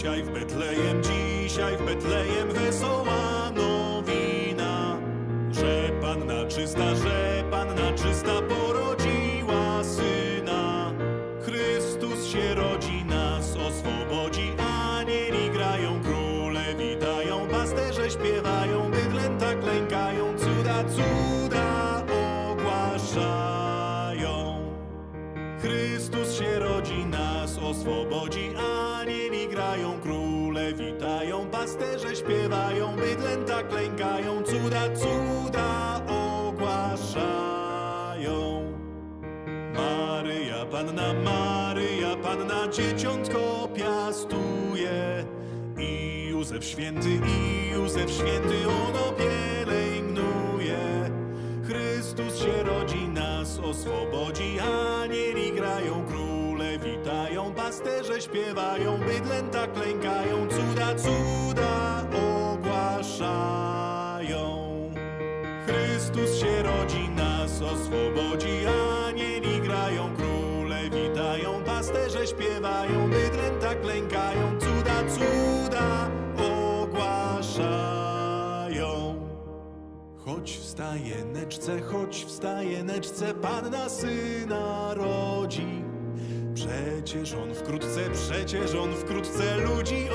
Dzisiaj w Betlejem, dzisiaj w Betlejem wesoła nowina, że Panna czysta, że Panna czysta witają, pasterze śpiewają, bydlęta klękają, cuda, cuda ogłaszają. Maryja Panna, Maryja Panna, dzieciątko piastuje. I Józef Święty, i Józef Święty, ono pielęgnuje. Chrystus się rodzi, nas oswobodzi, pasterze śpiewają, bydlęta klękają, cuda, cuda ogłaszają. Chrystus się rodzi, nas oswobodzi, anieli grają, króle witają, pasterze śpiewają, bydlęta klękają, cuda, cuda ogłaszają. Choć wstaje neczce, choć wstaje neczce, Panna syna rodzi. Przecież on wkrótce, przecież on wkrótce ludzi